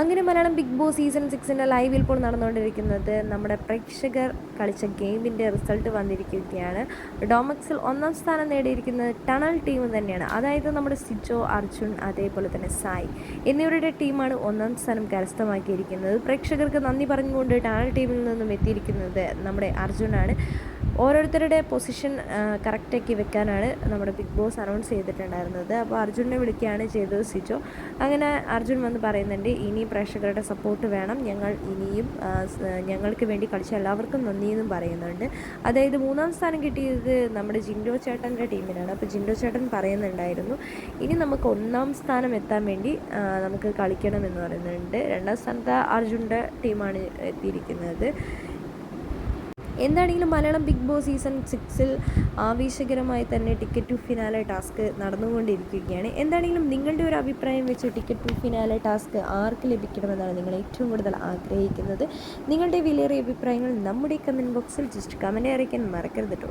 അങ്ങനെ Malayalam big Boss season സിക്സിന്റെ ലൈവിൽ ഇപ്പോൾ നടന്നുകൊണ്ടിരിക്കുന്നത് നമ്മുടെ പ്രേക്ഷകർ കളിച്ച ഗെയിമിന്റെ റിസൾട്ട് വന്നിരിക്കുകയാണ്. ഡോമക്സിൽ ഒന്നാം സ്ഥാനം നേടിയിരിക്കുന്നത് ടണൽ ടീം തന്നെയാണ്. അതായത് നമ്മുടെ സിജോ അർജുൻ അതേപോലെ തന്നെ സായി എന്നിവരുടെ ടീമാണ് ഒന്നാം സ്ഥാനം കരസ്ഥമാക്കിയിരിക്കുന്നത്. പ്രേക്ഷകർക്ക് നന്ദി പറഞ്ഞുകൊണ്ട് ടണൽ ടീമിൽ നിന്നും എത്തിയിരിക്കുന്നത് നമ്മുടെ അർജുനാണ്. ഓരോരുത്തരുടെ പൊസിഷൻ കറക്റ്റാക്കി വെക്കാനാണ് നമ്മുടെ ബിഗ് ബോസ് അനൗൺസ് ചെയ്തിട്ടുണ്ടായിരുന്നത്. അപ്പോൾ അർജുനെ വിളിക്കുകയാണ് ചെയ്തത് സിജോ. അങ്ങനെ അർജുൻ വന്ന് പറയുന്നുണ്ട് ഇനി പ്രേക്ഷകരുടെ സപ്പോർട്ട് വേണം. ഞങ്ങൾ ഇനിയും ഞങ്ങൾക്ക് വേണ്ടി കളിച്ച എല്ലാവർക്കും നന്ദി എന്നും പറയുന്നുണ്ട്. അതായത് മൂന്നാം സ്ഥാനം കിട്ടിയത് നമ്മുടെ ജിൻഡോ ചേട്ടന്റെ ടീമിനാണ്. അപ്പോൾ ജിൻഡോ ചേട്ടൻ പറയുന്നുണ്ടായിരുന്നു ഇനി നമുക്ക് ഒന്നാം സ്ഥാനം എത്താൻ വേണ്ടി നമുക്ക് കളിക്കണം എന്ന് പറയുന്നുണ്ട്. രണ്ടാം സ്ഥാനത്ത് അർജുന്റെ ടീമാണ് എത്തിയിരിക്കുന്നത്. എന്താണെങ്കിലും മലയാളം ബിഗ് ബോസ് സീസൺ സിക്സിൽ ആവേശകരമായി തന്നെ ടിക്കറ്റ് ടു ഫിനാലെ ടാസ്ക് നടന്നുകൊണ്ടിരിക്കുകയാണ്. എന്താണെങ്കിലും നിങ്ങളുടെ ഒരു അഭിപ്രായം വെച്ച് ടിക്കറ്റ് ടു ഫിനാലെ ടാസ്ക് ആർക്ക് ലഭിക്കണമെന്നാണ് നിങ്ങൾ ഏറ്റവും കൂടുതൽ ആഗ്രഹിക്കുന്നത്. നിങ്ങളുടെ വിലയേറിയ അഭിപ്രായങ്ങൾ നമ്മുടെ കമന്റ് ബോക്സിൽ ജസ്റ്റ് കമന്റ് അറിയിക്കാൻ മറക്കരുത് കേട്ടോ